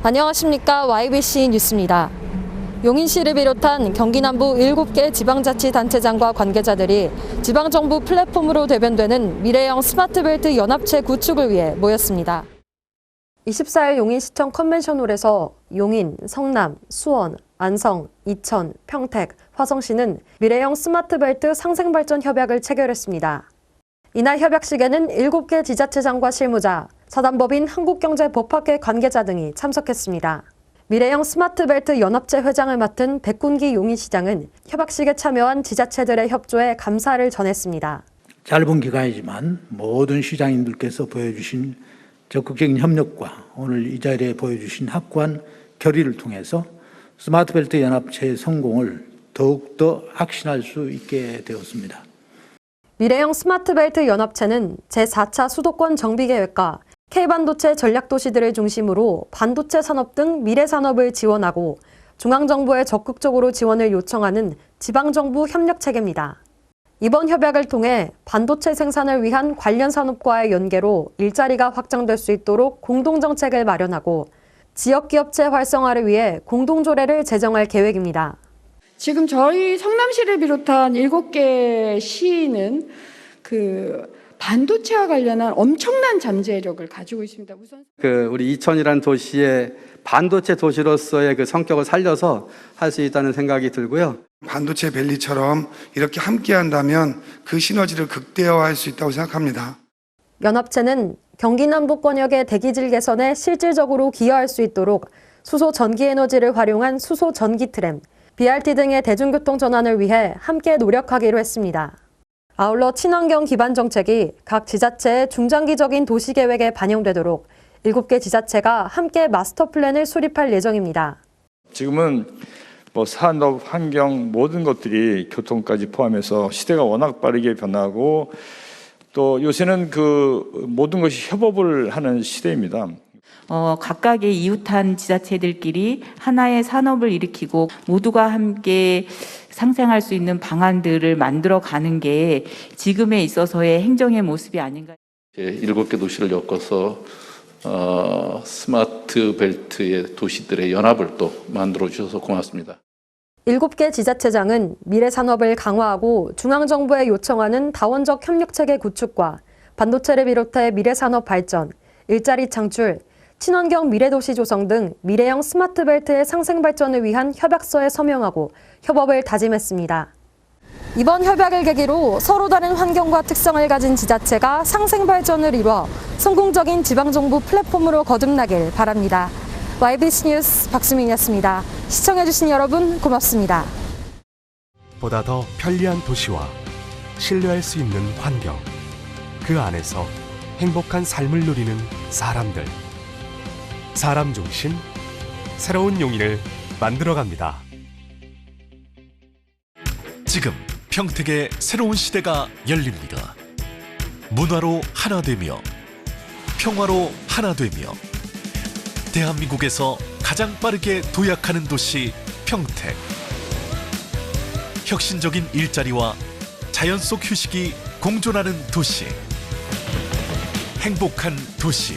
안녕하십니까 YBC 뉴스입니다. 용인시를 비롯한 경기 남부 7개 지방자치단체장과 관계자들이 지방정부 플랫폼으로 대변되는 미래형 스마트벨트 연합체 구축을 위해 모였습니다. 24일 용인시청 컨벤션홀에서 용인, 성남, 수원, 안성, 이천, 평택, 화성시는 미래형 스마트벨트 상생발전 협약을 체결했습니다. 이날 협약식에는 7개 지자체장과 실무자, 사단법인 한국경제법학회 관계자 등이 참석했습니다. 미래형 스마트벨트 연합체 회장을 맡은 백군기 용인시장은 협약식에 참여한 지자체들의 협조에 감사를 전했습니다. 짧은 기간이지만 모든 시장님들께서 보여주신 적극적인 협력과 오늘 이 자리에 보여주신 확고한 결의를 통해서 스마트벨트 연합체의 성공을 더욱더 확신할 수 있게 되었습니다. 미래형 스마트벨트 연합체는 제4차 수도권 정비계획과 K반도체 전략도시들을 중심으로 반도체 산업 등 미래 산업을 지원하고 중앙정부에 적극적으로 지원을 요청하는 지방정부 협력체계입니다. 이번 협약을 통해 반도체 생산을 위한 관련 산업과의 연계로 일자리가 확장될 수 있도록 공동정책을 마련하고 지역기업체 활성화를 위해 공동조례를 제정할 계획입니다. 지금 저희 성남시를 비롯한 일곱 개 시는 그 반도체와 관련한 엄청난 잠재력을 가지고 있습니다. 우선 그 우리 이천이라는 도시의 반도체 도시로서의 그 성격을 살려서 할 수 있다는 생각이 들고요. 반도체 밸리처럼 이렇게 함께 한다면 그 시너지를 극대화할 수 있다고 생각합니다. 연합체는 경기 남부권역의 대기질 개선에 실질적으로 기여할 수 있도록 수소 전기 에너지를 활용한 수소 전기 트램, BRT 등의 대중교통 전환을 위해 함께 노력하기로 했습니다. 아울러 친환경 기반 정책이 각 지자체의 중장기적인 도시 계획에 반영되도록 7개 지자체가 함께 마스터 플랜을 수립할 예정입니다. 지금은 뭐 산업, 환경 모든 것들이 교통까지 포함해서 시대가 워낙 빠르게 변하고 또 요새는 그 모든 것이 협업을 하는 시대입니다. 어, 각각의 이웃한 지자체들끼리 하나의 산업을 일으키고 모두가 함께 상생할 수 있는 방안들을 만들어 가는 게 지금에 있어서의 행정의 모습이 아닌가. 일곱 개 도시를 엮어서 어, 스마트 벨트의 도시들의 연합을 또 만들어 주셔서 고맙습니다. 7개 지자체장은 미래 산업을 강화하고 중앙정부에 요청하는 다원적 협력체계 구축과 반도체를 비롯해 미래 산업 발전, 일자리 창출, 친환경 미래도시 조성 등 미래형 스마트벨트의 상생 발전을 위한 협약서에 서명하고 협업을 다짐했습니다. 이번 협약을 계기로 서로 다른 환경과 특성을 가진 지자체가 상생 발전을 이뤄 성공적인 지방정부 플랫폼으로 거듭나길 바랍니다. YBC 뉴스 박수민이었습니다. 시청해주신 여러분 고맙습니다. 보다 더 편리한 도시와 신뢰할 수 있는 환경 그 안에서 행복한 삶을 누리는 사람들 사람 중심 새로운 용인을 만들어갑니다. 지금 평택의 새로운 시대가 열립니다. 문화로 하나 되며 평화로 하나 되며 대한민국에서 가장 빠르게 도약하는 도시 평택. 혁신적인 일자리와 자연 속 휴식이 공존하는 도시. 행복한 도시.